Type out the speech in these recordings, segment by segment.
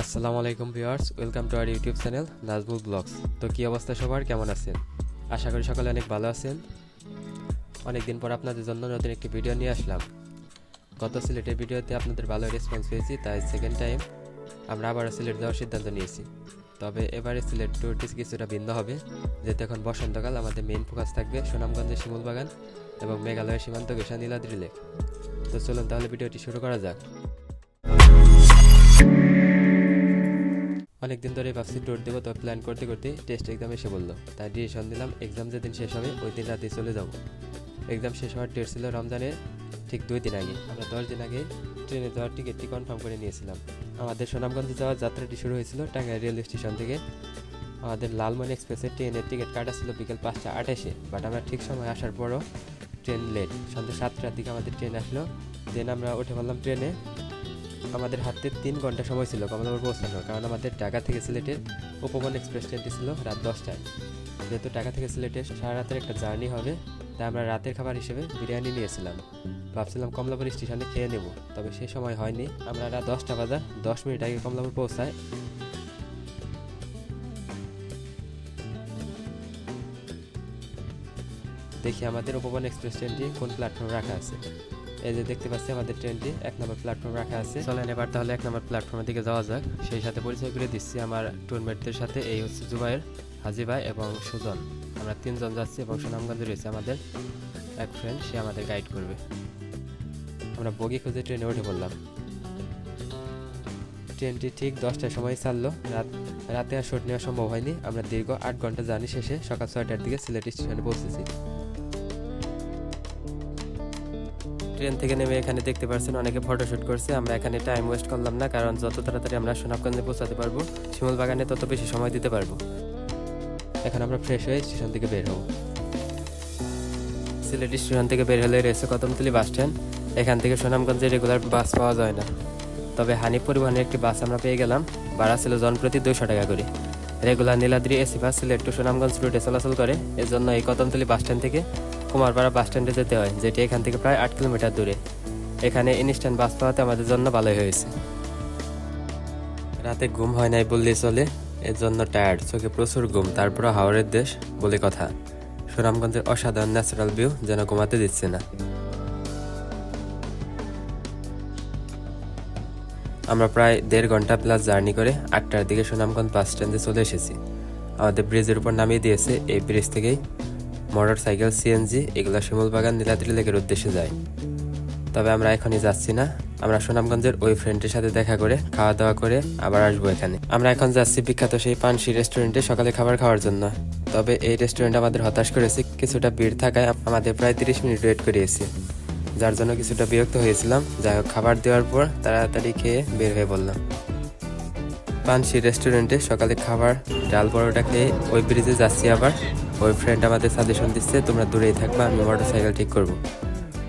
আসসালামু আলাইকুম viewers, welcome to our YouTube channel Nazmul blogs. তো কী অবস্থা সবার? কেমন আছেন? আশা করি সকালে অনেক ভালো আছেন। অনেক দিন পর আপনাদের জন্য নতুন একটি ভিডিও নিয়ে আসলাম। গত সিলেটের ভিডিওতে আপনাদের ভালো রেসপন্স পেয়েছি, তাই সেকেন্ড টাইম আমরা আবারও সিলেট যাওয়ার সিদ্ধান্ত নিয়েছি। তবে এবারে সিলেট ট্যুরটি কিছুটা ভিন্ন হবে। যেহেতু এখন বসন্তকাল, আমাদের মেইন ফোকাস থাকবে সুনামগঞ্জের শিমুল বাগান এবং মেঘালয়ের সীমান্ত ঘেষা নীলাদ্রি লেক তো চলুন তাহলে ভিডিওটি শুরু করা যাক। অনেকদিন ধরে ভাবছি ট্যুর দেবো, তো প্ল্যান করতে করতে টেস্ট এক্সাম এসে বলল তাই ডিসিশন দিলাম এক্সাম যেদিন শেষ হবে ওই দিন রাতে চলে যাব। এক্সাম শেষ হওয়ার ডেট ছিল রমজানের ঠিক দুই দিন আগে। আমরা দশ দিন আগে ট্রেনে যাওয়ার টিকিটটি কনফার্ম করে নিয়েছিলাম। আমাদের সুনামগঞ্জে যাওয়ার যাত্রাটি শুরু হয়েছিল টাঙ্গাইল রেল স্টেশন থেকে। আমাদের লালমনি এক্সপ্রেসের ট্রেনের টিকিট কাটা ছিল বিকেল পাঁচটা আঠাশে। বাট আমরা ঠিক সময় আসার পরও ট্রেন লেট সন্ধ্যা সাতটার দিকে আমাদের ট্রেন আসলো। দেন আমরা উঠে পড়লাম ট্রেনে আমাদের হাতে তিন ঘণ্টা সময় ছিল কমলাপুর পৌঁছানোর, কারণ আমাদের ঢাকা থেকে সিলেটের উপবন এক্সপ্রেস ট্রেনটি ছিল রাত দশটায়। যেহেতু ঢাকা থেকে সিলেটে সারা রাতের একটা জার্নি হবে, তাই আমরা রাতের খাবার হিসেবে বিরিয়ানি নিয়েছিলাম। ভাবছিলাম কমলাপুর স্টেশনে খেয়ে নেব, তবে সেই সময় হয়নি। আমরা রাত দশটা বাজার দশ মিনিট আগে কমলাপুর পৌঁছায় দেখি আমাদের উপবন এক্সপ্রেস ট্রেনটি কোন প্ল্যাটফর্মে রাখা আছে। এই যে দেখতে পাচ্ছি আমাদের ট্রেনটি, এক নম্বর প্ল্যাটফর্ম রাখা আছে। চলেন এবার তাহলে এক নম্বর প্ল্যাটফর্মের দিকে যাওয়া যাক। সেই সাথে পরিচয় করে দিচ্ছি আমার টুরমেটদের সাথে, এই হচ্ছে জুবাইর, হাজি ভাই এবং সুজন। আমরা তিনজন যাচ্ছি এবং সুনামগঞ্জে রয়েছে আমাদের এক ফ্রেন্ড সে আমাদের গাইড করবে। আমরা বগি খুঁজে ট্রেনে উঠে পড়লাম। ট্রেনটি ঠিক দশটার সময় ছাড়লো। রাত, রাতে আর শোট নেওয়া সম্ভব হয়নি। আমরা দীর্ঘ আট ঘণ্টা জার্নি শেষে সকাল ছয়টার দিকে সিলেট স্টেশনে পৌঁছেছি। ট্রেন থেকে নেমে এখানে দেখতে পাচ্ছেন অনেকে ফটোশুট করছে। আমরা এখানে টাইম ওয়েস্ট করলাম না, কারণ যত তাড়াতাড়ি আমরা সোনাবগঞ্জে পৌঁছাতে পারব, শিমুল বাগানে তত বেশি সময় দিতে পারব। এখন আমরা ফ্রেশ হয়ে স্টেশন থেকে বের হব। সিলেট স্টেশন থেকে বের হলে রয়েছে কদমতলি বাস স্ট্যান্ড এখান থেকে সুনামগঞ্জে রেগুলার বাস পাওয়া যায় না। তবে হানি পরিবহনের একটি বাস আমরা পেয়ে গেলাম। ভাড়া ছিল জনপ্রতি দুইশো টাকা করে। Regular Niladri AC bus Sylhet to Sunamganj রুটে চলাচল করে। এজন্য এই কদমতলি বাস স্ট্যান্ড থেকে কুমারপাড়া বাস স্ট্যান্ডে যেতে হয়, যেটি এখান থেকে প্রায় আট কিলোমিটার দূরে। এখানে ইনস্ট্যান্ট বাস পাওয়াতে আমাদের জন্য ভালোই হয়েছে। রাতে ঘুম হয় নাই বললেই চলে এর জন্য টায়ার্ড চোখে প্রচুর ঘুম তারপর হাওড়ের দেশ বলে কথা। সুনামগঞ্জের অসাধারণ ন্যাচারাল ভিউ যেন ঘুমাতে দিচ্ছে না। আমরা প্রায় দেড় ঘণ্টা প্লাস জার্নি করে আটটার দিকে সুনামগঞ্জ বাস স্ট্যান্ডে চলে এসেছি। আমাদের ব্রিজের উপর নামিয়ে দিয়েছে এই ব্রিজ থেকেই মোটর সাইকেল, সিএনজি এগুলো শিমুল বাগান নীলাদ্রি লেকের উদ্দেশ্যে যায়। তবে আমরা এখনই যাচ্ছি না। আমরা সুনামগঞ্জের ওই ফ্রেন্ডের সাথে দেখা করে খাওয়া দাওয়া করে আবার আসব এখানে। আমরা এখন যাচ্ছি বিখ্যাত সেই পানসি রেস্টুরেন্টে সকালে খাবার খাওয়ার জন্য। তবে এই রেস্টুরেন্ট আমাদের হতাশ করেছে, কিছুটা ভিড় থাকায় আমাদের প্রায় তিরিশ মিনিট ওয়েট করিয়েছে। যার জন্য কিছুটা বিরক্ত হয়েছিলাম। যাই হোক, খাবার দেওয়ার পর তাড়াতাড়ি খেয়ে বের হয়ে বললাম পানসি রেস্টুরেন্টে সকালে খাবার, ডাল পরোটা খেয়ে ওই ব্রিজে যাচ্ছি আবার। ওই ফ্রেন্ড আমাদের সাজেশন দিচ্ছে, তোমরা দূরেই থাকবা, আমি মোটর সাইকেল ঠিক করব।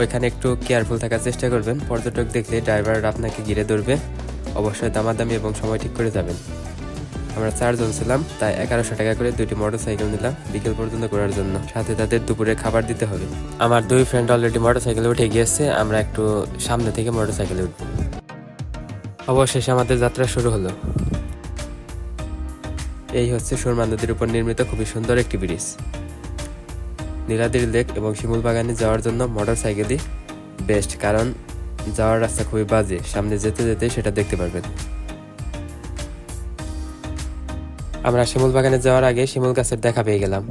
ওইখানে একটু কেয়ারফুল থাকার চেষ্টা করবেন, পর্যটক দেখলে ড্রাইভার আপনাকে ঘিরে ধরবে, অবশ্যই দামাদামি এবং সময় ঠিক করে যাবেন। আমরা চারজন ছিলাম, তাই এগারোশো টাকা করে দুটি মোটর সাইকেল নিলাম, বিকেল পর্যন্ত ঘোরার জন্য। সাথে তাদের দুপুরে খাবার দিতে হবে। আমার দুই ফ্রেন্ড অলরেডি মোটর সাইকেলে উঠে গিয়েছে, আমরা একটু সামনে থেকে মোটর সাইকেলে উঠবো। অবশেষে আমাদের যাত্রা শুরু হলো। এই হচ্ছে সুরমা নদীর উপর নির্মিত খুবই সুন্দর একটি ব্রিজ। নীলাদ্রি লেক এবং শিমুল বাগানে যাওয়ার জন্য মোটর সাইকেলই বেস্ট, কারণ যাওয়ার রাস্তা খুবই বাজে। সামনে যেতে যেতে সেটা দেখতে পারবেন। আমরা শিমুল বাগানে যাওয়ার আগে শিমুল গাছের দেখা পেয়ে গেলাম।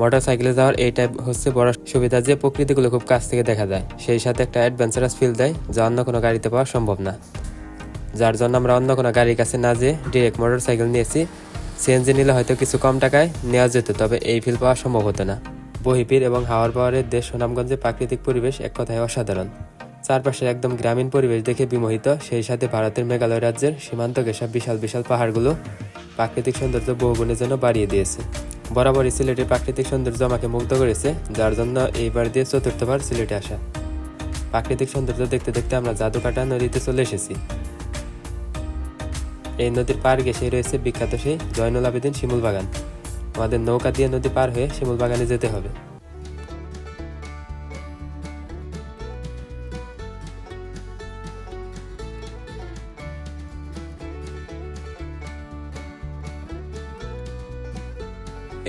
মোটর সাইকেলে যাওয়ার এইটা হচ্ছে বড় সুবিধা যে প্রকৃতিগুলো খুব কাছ থেকে দেখা যায়। সেই সাথে একটা অ্যাডভেঞ্চারাস ফিল দেয়, যা অন্য কোনো গাড়িতে পাওয়া সম্ভব না। যার জন্য আমরা অন্য কোনো গাড়ির কাছে না যেয়ে ডিরেক্ট মোটর সাইকেল নিয়েছি। সিএনজি নিলে হয়তো কিছু কম টাকায় নেওয়া যেত, তবে এই ফিল পাওয়া সম্ভব হতো না। বহিপির এবং হাওয়ার পাওয়ারের দেশ সুনামগঞ্জে প্রাকৃতিক পরিবেশ এক কথায় অসাধারণ। চারপাশের একদম গ্রামীণ পরিবেশ দেখে বিমোহিত, সেই সাথে ভারতের মেঘালয় রাজ্যের সীমান্ত ঘেঁষা বিশাল বিশাল পাহাড়গুলো প্রাকৃতিক সৌন্দর্য বহুগুণের জন্য বাড়িয়ে দিয়েছে। বরাবরই সিলেটের প্রাকৃতিক সৌন্দর্য আমাকে মুগ্ধ করেছে, যার জন্য এইবার দিয়ে চতুর্থবার সিলেটে আসা। প্রাকৃতিক সৌন্দর্য দেখতে দেখতে আমরা জাদুকাটা নদীতে চলে এসেছি। এই নদীর পার গেছে রয়েছে বিখ্যাত সেই জয়নুল আবেদিন শিমুল বাগান। আমাদের নৌকা দিয়ে নদী পার হয়ে শিমুল বাগানে যেতে হবে।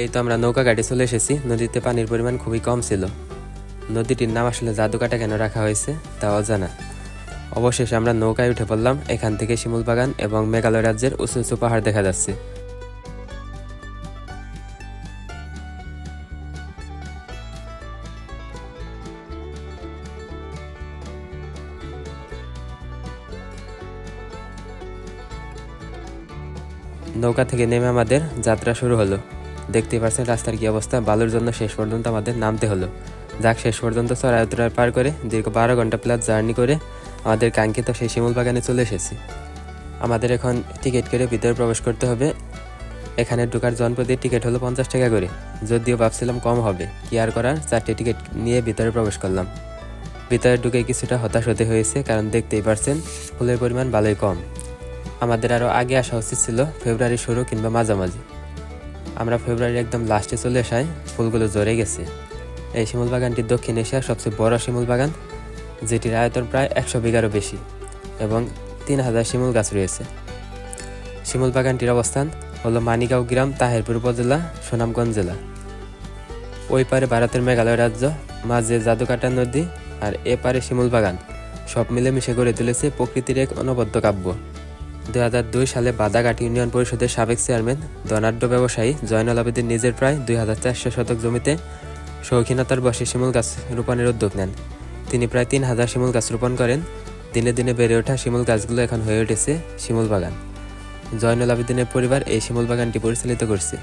এই তো আমরা নৌকা গাড়ি চলে এসেছি। নদীতে পানির পরিমাণ খুবই কম ছিল। নদীটির নাম আসলে জাদুকাটা কেন রাখা হয়েছে তা অজানা। অবশেষে আমরা নৌকায় উঠে পড়লাম। এখান থেকে শিমুল বাগান এবং মেঘালয় রাজ্যের উঁচু উঁচু পাহাড় দেখা যাচ্ছে। নৌকা থেকে নেমে আমাদের যাত্রা শুরু হলো। দেখতে পাচ্ছেন রাস্তার কি অবস্থা। বালুর জন্য শেষ পর্যন্ত আমাদের নামতে হলো। যাক, শেষ পর্যন্ত চড়াই পার করে দীর্ঘ বারো ঘণ্টা প্লাস জার্নি করে আমাদের কাঙ্ক্ষিত সেই শিমুল বাগানে চলে এসেছি। আমাদের এখন টিকিট কেটে ভিতরে প্রবেশ করতে হবে। এখানে ঢোকার জনপ্রতি টিকিট হলো পঞ্চাশ টাকা করে। যদিও ভাবছিলাম কম হবে। কি আর করার? চারটে টিকিট নিয়ে ভিতরে প্রবেশ করলাম। ভিতরে ঢুকে কিছুটা হতাশ হতে হয়েছে, কারণ দেখতেই পারছেন ফুলের পরিমাণ ভালোই কম। আমাদের আরও আগে আসা উচিত ছিল, ফেব্রুয়ারি শুরু কিংবা মাঝামাঝি। আমরা ফেব্রুয়ারির একদম লাস্টে চলে আসায় ফুলগুলো জড়ে গেছে। এই শিমুল বাগানটি দক্ষিণ এশিয়ার সবচেয়ে বড় শিমুল বাগান। যেটির আয়তন প্রায় একশো বিঘারও বেশি এবং তিন হাজার শিমুল গাছ রয়েছে। শিমুল বাগানটির অবস্থান হলো মানিগাঁও গ্রাম তাহেরপুর উপজেলা, সুনামগঞ্জ জেলা। ওই পারে ভারতের মেঘালয় রাজ্য, মাঝে জাদুকাটা নদী আর এ পারে শিমুল বাগান। সব মিলেমিশে গড়ে তুলেছে প্রকৃতির এক অনবদ্য কাব্য। দুই হাজার দুই সালে বাদাঘাট ইউনিয়ন পরিষদের সাবেক চেয়ারম্যান, ধনাঢ্য ব্যবসায়ী জয়নাল আবেদিন নিজের প্রায় দুই হাজার চারশো শতক জমিতে শৌখিনতার বসে শিমুল গাছ রোপণের উদ্যোগ নেন। তিনি প্রায় তিন হাজার শিমুল গাছ রোপণ করেন। দিনে দিনে বেড়ে ওঠা শিমুল গাছগুলো এখন হয়ে উঠেছে শিমুল বাগান। জয়নুল আবেদিনের পরিবার এই শিমুল বাগানটি পরিচালিত করছে।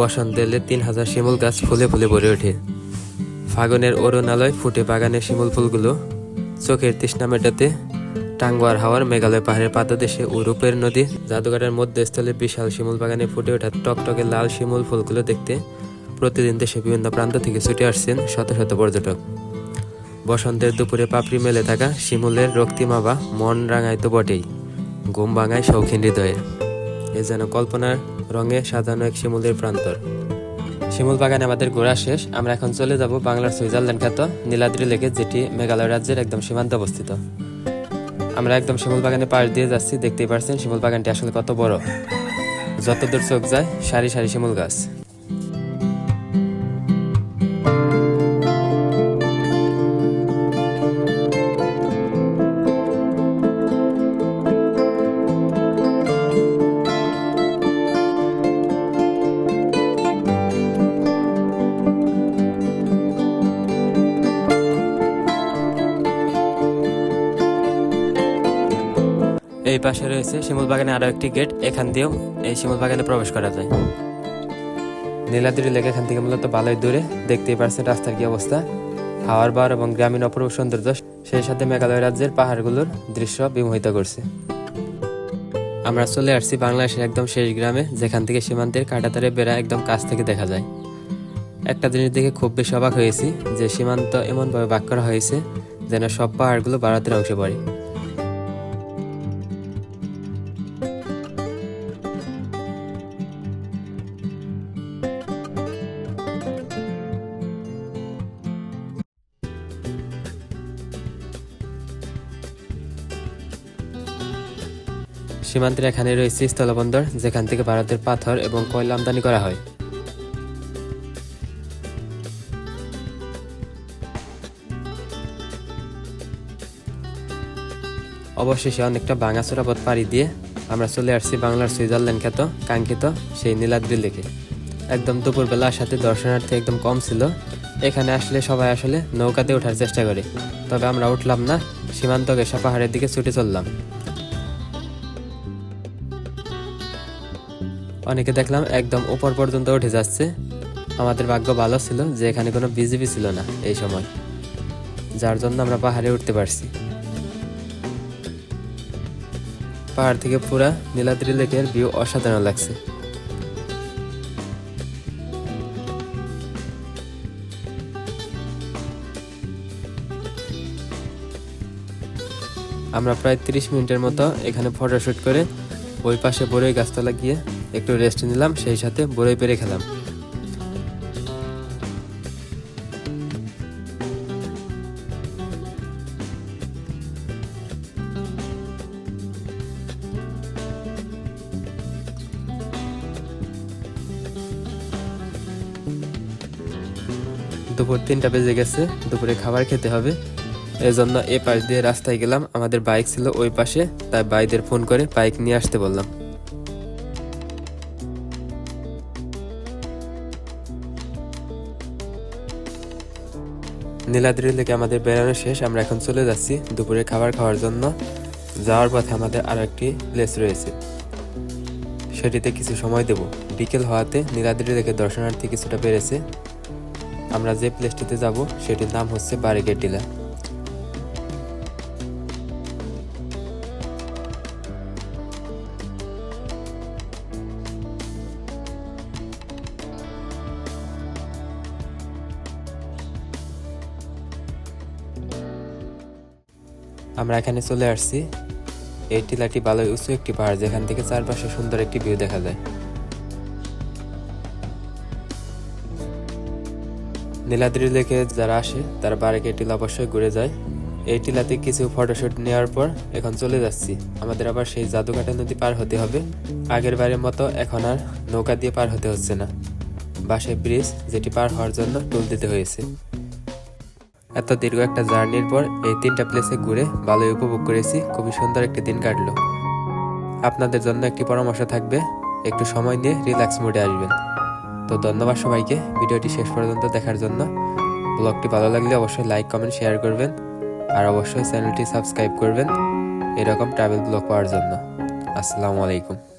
বসন্ত এলে তিন হাজার শিমুল গাছ ফুলে ফুলে ভরে ওঠে। ফাগুনের অরুণালয় ফুটে বাগানের শিমুল ফুলগুলো চোখের তৃষ্ণা মেটাতে টাঙ্গুয়ার হাওয়ার মেঘালয় পাহাড়ের পাদদেশে উরুপের নদী জাদুঘরের মধ্যস্থলে বিশাল শিমুল বাগানে ফুটে ওঠা টকটকে লাল শিমুল ফুলগুলো দেখতে প্রতিদিন দেশে বিভিন্ন প্রান্ত থেকে ছুটে আসছেন শত শত পর্যটক। বসন্তের দুপুরে পাপড়ি মেলে থাকা শিমুলের রক্তিমাবা মন রাঙায় তো বটেই। ঘুম ভাঙায় শৌখিন হৃদয়ে। এ যেন কল্পনার রঙে সাজানো এক শিমুলের প্রান্তর। শিমুল বাগানে আমাদের ঘোরা শেষ। আমরা এখন চলে যাব বাংলার সুইজারল্যান্ড খ্যাত নীলাদ্রি লেকে যেটি মেঘালয় রাজ্যের একদম সীমান্তে অবস্থিত। আমরা একদম শিমুল বাগানে পাশ দিয়ে যাচ্ছি। দেখতেই পারছেন শিমুল বাগানটি আসলে কত বড়। যতদূর চোখ যায়, সারি সারি শিমুল গাছ। এই পাশে রয়েছে শিমুল বাগানে আরও একটি গেট। এখান দিয়েও এই শিমুল বাগানে প্রবেশ করা যায়। নীলাদ্রি লেক এখান থেকে মূলত ভালোই দূরে। দেখতেই পারছেন রাস্তার কি অবস্থা। হাওয়ার বার এবং গ্রামীণ অপূর্ব সৌন্দর্য সেই সাথে মেঘালয় রাজ্যের পাহাড়গুলোর দৃশ্য বিমোহিত করছে। আমরা চলে আসছি বাংলাদেশের একদম শেষ গ্রামে, যেখান থেকে সীমান্তের কাটাতারে বেড়া একদম কাছ থেকে দেখা যায়। একটা জিনিস দেখে খুব বেশি অবাক হয়েছি যে সীমান্ত এমনভাবে বাক করা হয়েছে যেন সব পাহাড়গুলো ভারতের অংশে পড়ে। সীমান্তের এখানে রয়েছে স্থলবন্দর, যেখান থেকে ভারতের পাথর এবং কয়লা আমদানি করা হয়। অবশেষে অনেকটা ভাঙাচোরা পথ পাড়ি দিয়ে আমরা চলে আসছি বাংলার সুইজারল্যান্ড খ্যাত, কাঙ্ক্ষিত সেই নীলাদ্রি লেকে। একদম দুপুরবেলা সাথে দর্শনার্থী একদম কম ছিল। এখানে আসলে সবাই আসলে নৌকাতে ওঠার চেষ্টা করে। তবে আমরা উঠলাম না সীমান্ত গেসা পাহাড়ের দিকে ছুটে চললাম। অনেকে দেখলাম একদম উপর পর্যন্ত উঠে যাচ্ছে। আমাদের ভাগ্য ভালো ছিল যে এখানে কোনো বিজিবি ছিল না এই সময়। যার জন্য আমরা পাহাড়ে উঠতে পারছি। পাহাড় থেকে পুরা নীলাদ্রি লেকের ভিউ অসাধারণ লাগছে। আমরা প্রায় তিরিশ মিনিটের মতো এখানে ফটোশ্যুট করে ওই পাশে বড়ই গাছতলা গিয়ে একটু রেস্ট নিলাম, সেই সাথে বড়ই পেরে খেলাম। দুপুর তিনটা বেজে গেছে, দুপুরে খাবার খেতে হবে। এজন্য এ পাশ দিয়ে রাস্তায় গেলাম। আমাদের বাইক ছিল ওই পাশে, তাই বাইদের ফোন করে বাইক নিয়ে আসতে বললাম। নীলাদ্রি লেকে আমাদের বেড়ানো শেষ, আমরা এখন চলে যাচ্ছি দুপুরে খাবার খাওয়ার জন্য। যাওয়ার পথে আমাদের আরও একটি প্লেস রয়েছে। সেটিতে কিছু সময় দেব। বিকেল হওয়াতে নীলাদ্রি থেকে দর্শনার্থী কিছুটা বেড়েছে। আমরা যে প্লেসটিতে যাব, সেটির নাম হচ্ছে বারিগেট টিলা। আমরা এখানে চলে আসছি। এই টিলাটি ভালোই উঁচু একটি পাহাড়, যেখান থেকে চারপাশে সুন্দর একটি ভিউ দেখা যায়। নীলাদ্রি লেকে যারা আসে, তারা বারেকে টিলা অবশ্যই ঘুরে যায়। এই টিলাতে কিছু ফটোশুট নেওয়ার পর এখন চলে যাচ্ছি। আমাদের আবার সেই জাদুঘাটা নদী পার হতে হবে। আগের বারের মতো এখন আর নৌকা দিয়ে পার হতে হচ্ছে না। বাসে ব্রিজ যেটি পার হওয়ার জন্য টোল দিতে হয়েছে। এত দীর্ঘ একটা জার্নির পর এই তিনটা প্লেসে ঘুরে ভালোই উপভোগ করেছি। খুবই সুন্দর একটি দিন কাটলো। আপনাদের জন্য একটি পরামর্শ থাকবে, একটু সময় নিয়ে রিল্যাক্স মোডে আসবেন। তো ধন্যবাদ সবাইকে, ভিডিওটি শেষ পর্যন্ত দেখার জন্য। ব্লগটি ভালো লাগলে অবশ্যই লাইক কমেন্ট শেয়ার করবেন। আর অবশ্যই চ্যানেলটি সাবস্ক্রাইব করবেন, এরকম ট্রাভেল ব্লগ পাওয়ার জন্য। আসসালামু আলাইকুম।